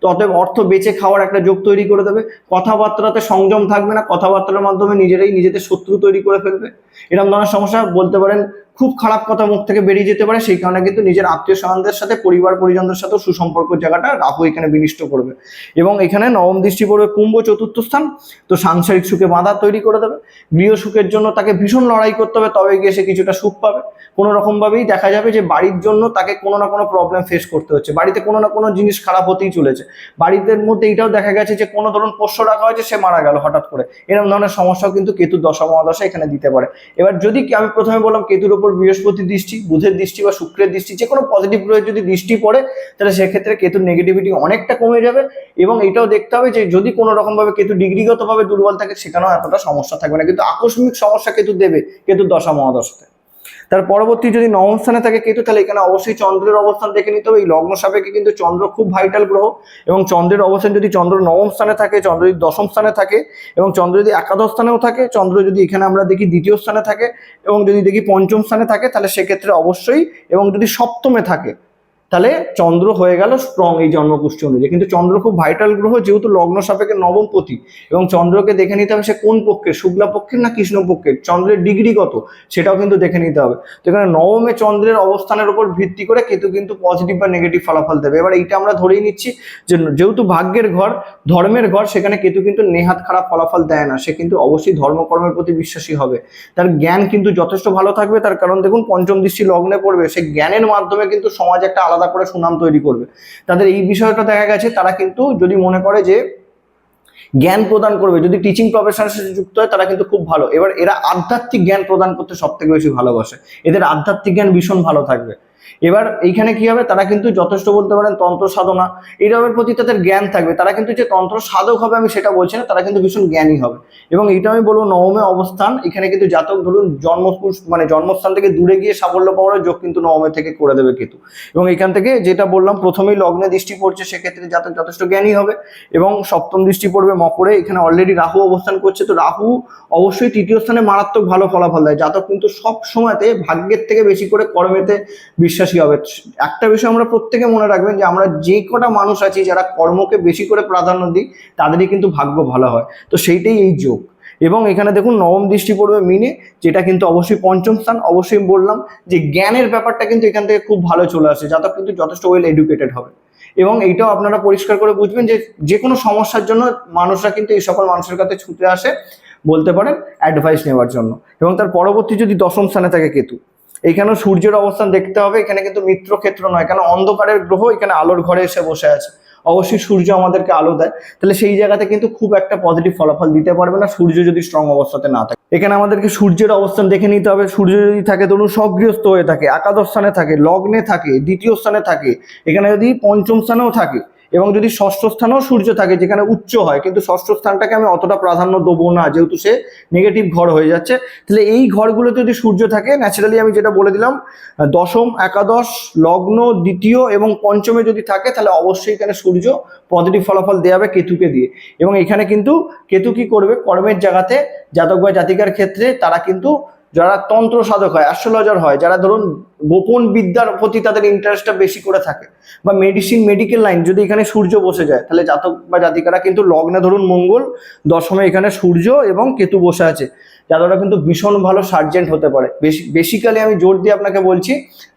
তো অতএব অর্থ বেঁচে খাওয়ার একটা যোগ তৈরি করে দেবে। কথাবার্তাতে সংযম থাকবে না, কথাবার্তার মাধ্যমে নিজেরাই নিজেদের শত্রু তৈরি করে ফেলবে। এরকম ধরনের সমস্যা বলতে পারেন, খুব খারাপ কথা মুখ থেকে বেরিয়ে যেতে পারে, সেই কারণে কিন্তু নিজের আত্মীয় স্বজনদের সাথে, পরিবার পরিজনদের সাথেও সুসম্পর্ক জায়গাটা রাহু এখানে বিনিষ্ট করবে। এবং এখানে নবম দৃষ্টি পড়বে কুম্ভ চতুর্থ স্থান, তো সাংসারিক সুখে বাধা তৈরি করে দেবে। গৃহ সুখের জন্য তাকে ভীষণ লড়াই করতে হবে, তবে গিয়ে সে কিছুটা সুখ পাবে। কোনো রকম ভাবেই দেখা যাবে যে বাড়ির জন্য তাকে কোনো না কোনো প্রবলেম ফেস করতে হচ্ছে। বাড়িতে কোনো না কোনো জিনিস খারাপ হতেই চলেছে। বাড়িতে মধ্যে এইটাও দেখা গেছে যে কোনো ধরুন পোষ্য রাখা হয়েছে, সে মারা গেল হঠাৎ করে। এরকম ধরনের সমস্যাও কিন্তু কেতুর দশা মহাদশা এখানে দিতে পারে। এবার যদি আমি প্রথমে বললাম কেতুর ওপর বৃহস্পতি দৃষ্টি, বুধের দৃষ্টি বা শুক্রের দৃষ্টি, যে কোনো পজিটিভ গ্রহের যদি দৃষ্টি পড়ে, তাহলে সেক্ষেত্রে কেতুর নেগেটিভিটি অনেকটা কমে যাবে এবং এটাও দেখতে হবে যে যদি কোনো রকমভাবে কেতু ডিগ্রিগতভাবে দুর্বল থাকে, সেখানেও এতটা সমস্যা থাকবে না। কিন্তু আকস্মিক সমস্যা কেতু দেবে কেতুর দশা মহাদশাতে। তার পরবর্তী যদি নবম স্থানে থাকে কেতু, তাহলে এখানে অবশ্যই চন্দ্রের অবস্থান দেখে নিতে হবে। এই লগ্ন সাপেক্ষে কিন্তু চন্দ্র খুব ভাইটাল গ্রহ এবং চন্দ্রের অবস্থান যদি চন্দ্র নবম স্থানে থাকে, চন্দ্র যদি দশম স্থানে থাকে এবং চন্দ্র যদি একাদশ স্থানেও থাকে, চন্দ্র যদি এখানে আমরা দেখি দ্বিতীয় স্থানে থাকে এবং যদি দেখি পঞ্চম স্থানে থাকে, তাহলে সেক্ষেত্রে অবশ্যই এবং যদি সপ্তমে থাকে তাহলে চন্দ্র হয়ে গেল স্ট্রং এই জন্মপুষ্টি অনুযায়ী। কিন্তু চন্দ্র খুব ভাইটাল গ্রহ, যেহেতু লগ্ন সাপেক্ষে নবম পতি। এবং চন্দ্রকে দেখে নিতে হবে সে কোন পক্ষের, শুক্লা পক্ষের না কৃষ্ণ পক্ষের? চন্দ্রের ডিগ্রি কত? সেটাও কিন্তু দেখে নিতে হবে। তো এখানে নবমে চন্দ্রের অবস্থানের উপর ভিত্তি করে কেতু কিন্তু পজিটিভ বা নেগেটিভ ফলাফল দেবে। এবার এইটা আমরা ধরেই নিচ্ছি যে যেহেতু ভাগ্যের ঘর, ধর্মের ঘর, সেখানে কেতু কিন্তু নেহাত খারাপ ফলাফল দেয় না। সে কিন্তু অবশ্যই ধর্মকর্মের প্রতি বিশ্বাসী হবে। তার জ্ঞান কিন্তু যথেষ্ট ভালো থাকবে। তার কারণ দেখুন, পঞ্চম দৃষ্টি লগ্নে পড়বে। সে জ্ঞানের মাধ্যমে কিন্তু সমাজ একটা আলাদা করে সুনাম তৈরি করবে। তাদের এই বিষয়টা দেখা গেছে, তারা কিন্তু যদি মনে করে যে জ্ঞান প্রদান করবে, যদি টিচিং প্রফেশনের সাথে যুক্ত হয়, তারা কিন্তু খুব ভালো। এবার এরা আধ্যাত্মিক জ্ঞান প্রদান করতে সব থেকে বেশি ভালোবাসে। এদের আধ্যাত্মিক জ্ঞান ভীষণ ভালো থাকবে। এবার এইখানে কি হবে? তারা কিন্তু যথেষ্ট বলতে পারেন তন্ত্র সাধনা। এইরকমের প্রতি তাদের জ্ঞান থাকবে। তারা কিন্তু যে তন্ত্র সাধক হবে আমি সেটা বলছি না, তারা কিন্তু ভীষণ জ্ঞানী হবে। এবং এইটা আমি বলব নবমে অবস্থান। এখানে কিন্তু জাতক ধরুন জন্ম মানে জন্মস্থান থেকে দূরে গিয়ে সাফল্য পাওয়ার যোগ কিন্তু নবমে থেকে করে দেবে কেতু। এবং এখান থেকে যেটা বললাম, প্রথমেই লগ্নে দৃষ্টি পড়ছে, সেক্ষেত্রে জাতক যথেষ্ট জ্ঞানী হবে। এবং সপ্তম দৃষ্টি পড়বে মকরে। এখানে অলরেডি রাহু অবস্থান করছে। তো রাহু অবশ্যই তৃতীয় স্থানে মারাত্মক ভালো ফলাফল দেয়। জাতক কিন্তু সব সময়তে ভাগ্যের থেকে বেশি করে কর্মেতে বিশ্বাসী হবে। একটা বিষয় আমরা প্রত্যেকে মনে রাখবেন যে আমরা যে কটা মানুষ আছি যারা কর্মকে বেশি করে প্রাধান্য দিই, তাদেরই কিন্তু ভাগ্য ভালো হয়। তো সেইটাই এই যোগ। এবং এখানে দেখুন নবম দৃষ্টি পড়বে মিনে, যেটা কিন্তু অবশ্যই পঞ্চম স্থান। অবশ্যই বললাম যে জ্ঞানের ব্যাপারটা কিন্তু এখান থেকে খুব ভালো চলে আসে জাতক কিন্তু যথেষ্ট ওয়েল এডুকেটেড হবে। এবং এইটাও আপনারা পরিষ্কার করে বুঝবেন যে যে কোনো সমস্যার জন্য মানুষরা কিন্তু এই সকল মানুষের কাছে ছুটে আসে, বলতে পারেন অ্যাডভাইস নেওয়ার জন্য। এবং তার পরবর্তী যদি দশম স্থানে থাকে কেতু। এইখানেও সূর্যের অবস্থান দেখতে হবে, এখানে কিন্তু মিত্র ক্ষেত্র নয়, কেন অন্ধকারের গ্রহ এখানে আলোর ঘরে এসে বসে আছে। অবশ্যই সূর্য আমাদেরকে আলো দেয়, তাহলে সেই জায়গাতে কিন্তু খুব একটা পজিটিভ ফলাফল দিতে পারবে না, সূর্য যদি স্ট্রং অবস্থাতে না থাকে। এখানে আমাদেরকে সূর্যের অবস্থান দেখে নিতে হবে, সূর্য যদি থাকে ধরুন সক্রিয়স্থ হয়ে থাকে, একাদশ স্থানে থাকে, লগ্নে থাকে, দ্বিতীয় স্থানে থাকে, এখানে যদি পঞ্চম স্থানেও থাকে এবং যদি ষষ্ঠ স্থানেও সূর্য থাকে, যেখানে উচ্চ হয়, কিন্তু ষষ্ঠ স্থানটাকে আমি অতটা প্রাধান্য দেবো না, যেহেতু সে নেগেটিভ ঘর হয়ে যাচ্ছে, তাহলে এই ঘরগুলোতে যদি সূর্য থাকে ন্যাচারালি আমি যেটা বলে দিলাম, দশম, একাদশ, লগ্ন, দ্বিতীয় এবং পঞ্চমে যদি থাকে, তাহলে অবশ্যই এখানে সূর্য পজিটিভ ফলাফল দেওয়া হবে কেতুকে দিয়ে। এবং এখানে কিন্তু কেতু কি করবে? কর্মের জায়গাতে জাতক বা জাতিকার ক্ষেত্রে তারা কিন্তু যারা তন্ত্র সাধক হয় অ্যাস্ট্রোলজার হয়, যারা ধরুন গোপন বিদ্যার প্রতি তাদের ইন্টারেস্টটা বেশি করে থাকে, বা মেডিসিন মেডিকেল লাইন যদি এখানে সূর্য বসে যায়, তাহলে জাতক বা জাতিকারা কিন্তু লগ্নে ধরুন মঙ্গল, দশমে এখানে সূর্য এবং কেতু বসে আছে। যারা কিন্তু ভীষণ ভালো সার্জেন্ট হতে পারে। বেশি বেসিক্যালি আমি জোর দিয়ে আপনাকে বলছি,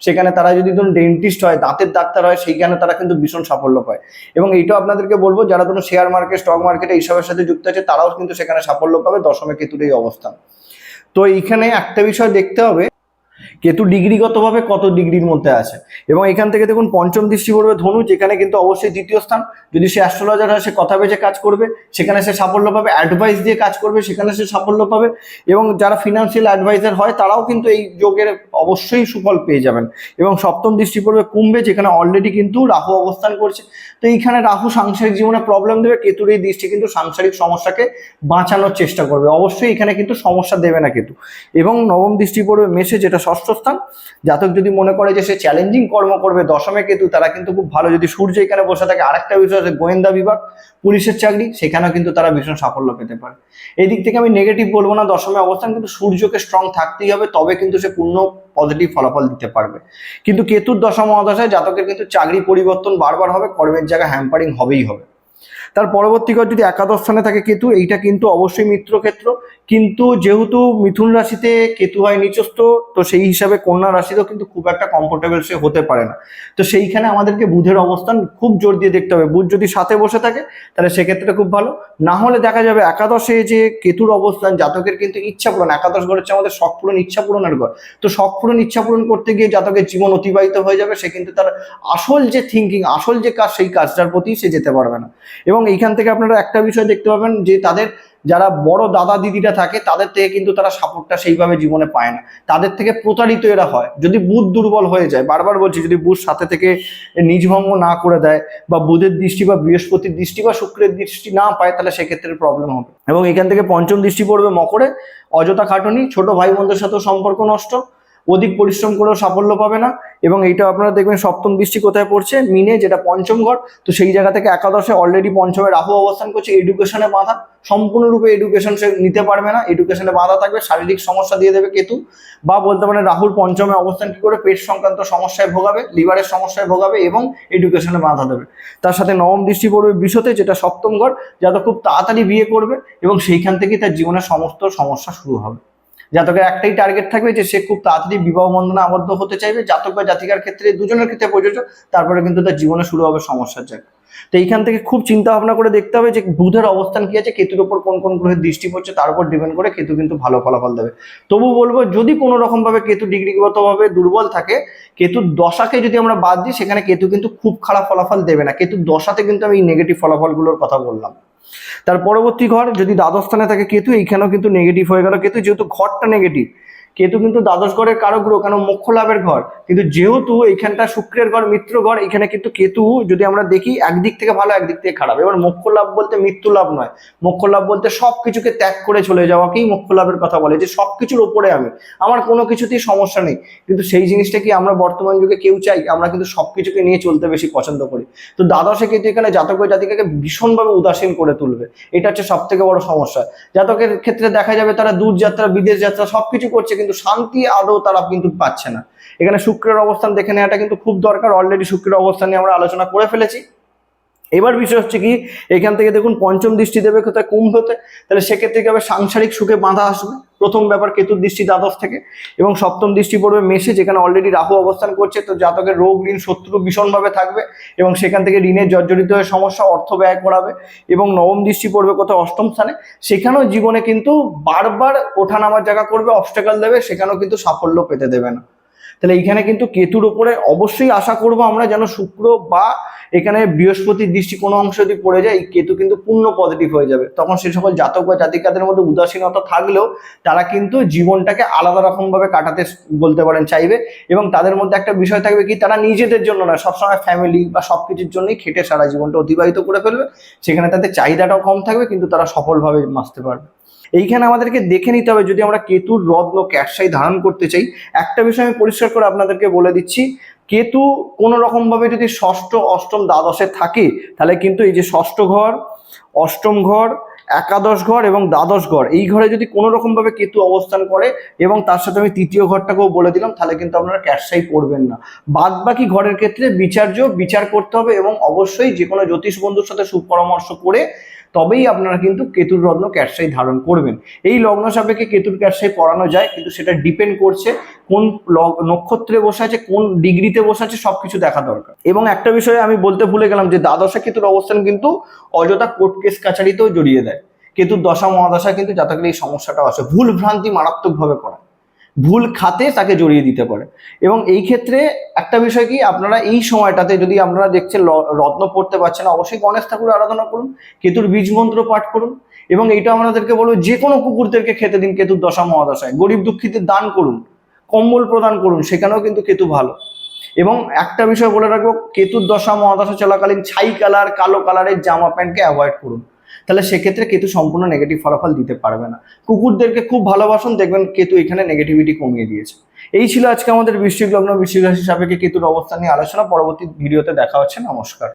সেখানে তারা যদি ধরুন ডেন্টিস্ট হয়, দাঁতের ডাক্তার হয়, সেইখানে তারা কিন্তু ভীষণ সাফল্য পায়। এবং এইটাও আপনাদেরকে বলব, যারা ধরুন শেয়ার মার্কেট স্টক মার্কেটে এইসবের সাথে যুক্ত আছে, তারাও কিন্তু সেখানে সাফল্য পাবে, দশমে কেতুর এই অবস্থান। তো এইখানে একটা বিষয় দেখতে হবে। কেতু ডিগ্রিগতভাবে কত ডিগ্রির মধ্যে আছে? এবং এখান থেকে দেখুন, পঞ্চম দৃষ্টি পড়বে ধনু যেখানে কিন্তু অবশ্যই দ্বিতীয় স্থান। যদি সে অ্যাস্ট্রোলজার হয়, সে কথা বেঁচে কাজ করবে, সেখানে সে সাফল্য পাবে অ্যাডভাইস দিয়ে কাজ করবে, সেখানে সে সাফল্য পাবে। এবং যারা ফিনান্সিয়াল অ্যাডভাইজার হয়, তারাও কিন্তু এই যোগের অবশ্যই সুফল পেয়ে যাবেন। এবং সপ্তম দৃষ্টি পড়বে কুম্ভে, যেখানে অলরেডি কিন্তু রাহু অবস্থান করছে। তো এইখানে রাহু সাংসারিক জীবনে প্রবলেম দেবে, কেতুর এই দৃষ্টি কিন্তু সাংসারিক সমস্যাকে বাঁচানোর চেষ্টা করবে। অবশ্যই এখানে কিন্তু সমস্যা দেবে না কেতু। এবং নবম দৃষ্টি পড়বে মেসে যেটা ষষ্ঠ স্থান জাতক যদি মনে করে যে সে চ্যালেঞ্জিং কর্ম করবে, দশমে কেতু, তারা কিন্তু খুব ভালো। যদি সূর্য এখানে বসে থাকে, আরেকটা বিষয় আছে গোয়েন্দা বিভাগ, পুলিশের চাকরি, সেখানেও কিন্তু তারা ভীষণ সাফল্য পেতে পারে। এই দিক থেকে আমি নেগেটিভ বলব না, দশমে অবস্থান, কিন্তু সূর্যকে স্ট্রং থাকতেই হবে, তবে কিন্তু সে পূর্ণ পজিটিভ ফলাফল দিতে পারবে। কিন্তু কেতুর দশম মহাদশায় জাতকের কিন্তু চাকরি পরিবর্তন বারবার হবে, কর্মের জায়গায় হ্যাম্পারিং হবেই হবে। তার পরবর্তী ঘর যদি একাদশ স্থানে থাকে কেতু, এইটা কিন্তু অবশ্যই মিত্র ক্ষেত্র কিন্তু যেহেতু মিথুন রাশিতে কেতু হয় নিচস্থ, তো সেই হিসাবে কন্যা রাশিতেও কিন্তু খুব একটা কমফোর্টেবল সে হতে পারে না। তো সেইখানে আমাদেরকে বুধের অবস্থান খুব জোর দিয়ে দেখতে হবে। বুধ যদি সাথে বসে থাকে, তাহলে সেক্ষেত্রে খুব ভালো। না হলে দেখা যাবে একাদশে যে কেতুর অবস্থান, জাতকের কিন্তু ইচ্ছা পূরণ। একাদশ ঘর হচ্ছে আমাদের শখ পূরণ, ইচ্ছা পূরণের ঘর। তো শখ পূরণ, ইচ্ছা পূরণ করতে গিয়ে জাতকের জীবন অতিবাহিত হয়ে যাবে। সে কিন্তু তার আসল যে থিঙ্কিং আসল যে কাজ, সেই কাজটার প্রতি সে যেতে পারবে না। এবং এইখান থেকে আপনারা একটা বিষয় দেখতে পাবেন যে তাদের যারা বড় দাদা দিদিরা থাকে, তাদের থেকে কিন্তু তারা সাপোর্টটা সেইভাবে জীবনে পায় না। তাদের থেকে প্রতারিত এরা হয়। যদি বুধ দুর্বল হয়ে যায়, বারবার বলছি, যদি বুধ সাথে থেকে নিজভঙ্গ না করে দেয় বা বুধের দৃষ্টি বা বৃহস্পতির দৃষ্টি বা শুক্রের দৃষ্টি না পায়, তাহলে সেক্ষেত্রে প্রবলেম হবে। এবং এখান থেকে পঞ্চম দৃষ্টি পড়বে মকরে। অযথা খাটুনি, ছোট ভাই বোনদের সাথেও সম্পর্ক নষ্ট। অধিক পরিশ্রম করেও সাফল্য পাবে না। এবং এইটা আপনারা দেখবেন, সপ্তম দৃষ্টি কোথায় পড়ছে? মিনে, যেটা পঞ্চম ঘর, তো সেই জায়গা থেকে একাদশে অলরেডি পঞ্চমে রাহু অবস্থান করছে এডুকেশনে বাধা। সম্পূর্ণরূপে এডুকেশন সে নিতে পারবে না এডুকেশনে বাধা থাকবে, শারীরিক সমস্যা দিয়ে দেবে কেতু। বা বলতে পারেন রাহুর পঞ্চমে অবস্থান কি করে? পেট সংক্রান্ত সমস্যায় ভোগাবে, লিভারের সমস্যায় ভোগাবে এবং এডুকেশনে বাধা দেবে। তার সাথে নবম দৃষ্টি পড়বে বিশতে যেটা সপ্তম ঘর, যাতে খুব তাড়াতাড়ি বিয়ে করবে এবং সেইখান থেকেই তার জীবনের সমস্ত সমস্যা শুরু হবে। জাতকের একটাই টার্গেট থাকবে যে সে খুব তাড়াতাড়ি বিবাহ বন্ধনে আবদ্ধ হতে চাইবে। জাতক বা জাতিকার ক্ষেত্রে, দুজনের ক্ষেত্রে প্রযোজ্য, তারপরে কিন্তু তার জীবনে শুরু হবে সমস্যার জায়গা। তো এইখান থেকে খুব চিন্তা ভাবনা করে দেখতে হবে যে বুধের অবস্থান কি আছে, কেতুর উপর কোন কোন গ্রহের দৃষ্টি পড়ছে, তার উপর ডিপেন্ড করে কেতু কিন্তু ভালো ফলাফল দেবে। তবু বলব, যদি কোনো রকম ভাবে কেতু ডিগ্রিগতভাবে দুর্বল থাকে, কেতুর দশাকে যদি আমরা বাদ দিই, সেখানে কেতু কিন্তু খুব খারাপ ফলাফল দেবে না। কেতুর দশাতে কিন্তু আমি নেগেটিভ ফলাফলগুলোর কথা বললাম। তার পরবর্তী ঘর যদি দ্বাদশ স্থানে থাকে কেতু, এইখানেও কিন্তু নেগেটিভ হয়ে গেল। কেতু, যেহেতু ঘরটা নেগেটিভ কেতু কিন্তু দ্বাদশ ঘরের কারও গ্রহ কেন মোক্ষ লাভের ঘর? কিন্তু যেহেতু এইখানটা শুক্রের ঘর, মিত্র ঘর, এখানে কিন্তু কেতু, যদি আমরা দেখি, একদিক থেকে ভালো, একদিক থেকে খারাপ। এবার মোক্ষ লাভ বলতে মৃত্যু লাভ নয়। মোক্ষ লাভ বলতে সব কিছুকে ত্যাগ করে চলে যাওয়াকেই মোক্ষ লাভের কথা বলে, যে সব কিছুর ওপরে আমি। আমার কোনো কিছুতেই সমস্যা নেই। কিন্তু সেই জিনিসটা কি আমরা বর্তমান যুগে কেউ চাই? আমরা কিন্তু সব কিছুকে নিয়ে চলতে বেশি পছন্দ করি। তো দ্বাদশে কিন্তু এখানে জাতক জাতিকাকে ভীষণভাবে উদাসীন করে তুলবে। এটা হচ্ছে সব থেকে বড় সমস্যা। জাতকের ক্ষেত্রে দেখা যাবে তারা দূর যাত্রা, বিদেশ যাত্রা সবকিছু করছে কিন্তু শান্তি আদৌ তারা কিন্তু পাচ্ছে না। এখানে শুক্রের অবস্থান দেখে নেওয়াটা কিন্তু খুব দরকার। অলরেডি শুক্রের অবস্থান নিয়ে আমরা আলোচনা করে ফেলেছি। এবার বিষয় হচ্ছে কি, এখান থেকে দেখুন পঞ্চম দৃষ্টি দেবে কোথায়? কুম্ভতে। তাহলে সেক্ষেত্রে কি হবে? সাংসারিক সুখে বাঁধা আসবে। প্রথম ব্যাপার কেতুর দৃষ্টি দ্বাদশ থেকে এবং সপ্তম দৃষ্টি পড়বে মেষে, যেখানে অলরেডি রাহু অবস্থান করছে, তো জাতকের রোগ, ঋণ, শত্রু ভীষণভাবে থাকবে এবং সেখান থেকে ঋণের জর্জরিত হয়ে সমস্যা, অর্থ ব্যয় করাবে এবং নবম দৃষ্টি পড়বে কোথাও অষ্টম স্থানে। সেখানেও জীবনে কিন্তু বারবার ওঠানামার জায়গা করবে অবস্টাকাল দেবে, সেখানেও কিন্তু সাফল্য পেতে দেবে না। তাহলে এইখানে কিন্তু কেতুর ওপরে অবশ্যই আশা করব আমরা যেন শুক্র বা এখানে বৃহস্পতির দৃষ্টি কোনো অংশ যদি পড়ে যায় কেতু কিন্তু পূর্ণ পজিটিভ হয়ে যাবে। তখন সে সকল জাতক বা জাতিকাদের মধ্যে উদাসীনতা থাকলেও তারা কিন্তু জীবনটাকে আলাদা রকম ভাবে কাটাতে বলতে পারেন চাইবে এবং তাদের মধ্যে একটা বিষয় থাকবে কি, তারা নিজেদের জন্য না সবসময় ফ্যামিলি বা সব কিছুর জন্যই খেটে সারা জীবনটা অতিবাহিত করে ফেলবে। সেখানে তাদের চাহিদাটাও কম থাকবে, কিন্তু তারা সফলভাবে বাঁচতে পারবে। এইখানে আমাদেরকে দেখে নিতে হবে, যদি আমরা কেতুর রত্ন ক্যাশাই ধারণ করতে চাই, একটা বিষয় আমি পরিষ্কার করে আপনাদেরকে বলে দিচ্ছি, কেতু কোনো রকম ভাবে যদি ষষ্ঠ, অষ্টম দ্বাদশে থাকে, তাহলে কিন্তু এই যে ষষ্ঠ ঘর, অষ্টম ঘর, একাদশ ঘর এবং দ্বাদশ ঘর, এই ঘরে যদি কোনো রকম ভাবে কেতু অবস্থান করে এবং তার সাথে আমি তৃতীয় ঘরটাকেও বলে দিলাম, তাহলে কিন্তু আপনারা ক্যাশাই পড়বেন না। বাদ বাকি ঘরের ক্ষেত্রে বিচার্য বিচার করতে হবে এবং অবশ্যই যে কোনো জ্যোতিষ বন্ধুর সাথে সুপরামর্শ করে তবেই আপনারা কিন্তু কেতুর রত্ন ক্যাটসাই ধারণ করবেন। এই লগ্ন সাপেক্ষে কেতুর ক্যাশাই পড়ানো যায়, কিন্তু সেটা ডিপেন্ড করছে কোন নক্ষত্রে বসে আছে, কোন ডিগ্রিতে বসে আছে, সবকিছু দেখা দরকার। এবং একটা বিষয়ে আমি বলতে ভুলে গেলাম যে দ্বাদশে কেতুর অবস্থান কিন্তু অযথা কোর্ট কেস কাছারিতেও জড়িয়ে দেয়। কেতুর দশা, মহাদশা কিন্তু জাতকের এই সমস্যাটাও আছে ভুল ভ্রান্তি মারাত্মকভাবে করা। ভুল খাতে তাকে জড়িয়ে দিতে পারে। এবং এই ক্ষেত্রে একটা বিষয় কি, আপনারা এই সময়টাতে যদি আপনারা দেখছেন রত্ন পড়তে পারছেন অবশ্যই গণেশ ঠাকুর আরাধনা করুন, কেতুর বীজ মন্ত্র পাঠ করুন এবং এইটা আপনাদেরকে বলব যে কোনো কুকুরদেরকে খেতে দিন কেতুর দশা মহাদশায়। গরিব দুঃখীদের দান করুন, কম্বল প্রদান করুন, সেখানেও কিন্তু কেতু ভালো। এবং একটা বিষয় বলে রাখব, কেতুর দশা মহাদশা চলাকালীন ছাই কালার, কালো কালারের জামা প্যান্টকে অ্যাভয়েড করুন। তাহলে সেক্ষেত্রে কেতু সম্পূর্ণ নেগেটিভ ফলাফল দিতে পারবে না। কুকুরদেরকে খুব ভালোবাসুন, দেখবেন কেতু এখানে নেগেটিভিটি কমিয়ে দিয়েছে। এই ছিল আজকে আমাদের বৃষ্টিক লগ্ন বৃষ্টিক রাশি সাপেক্ষে কেতুর অবস্থা নিয়ে আলোচনা। পরবর্তী ভিডিওতে দেখা হচ্ছে। নমস্কার।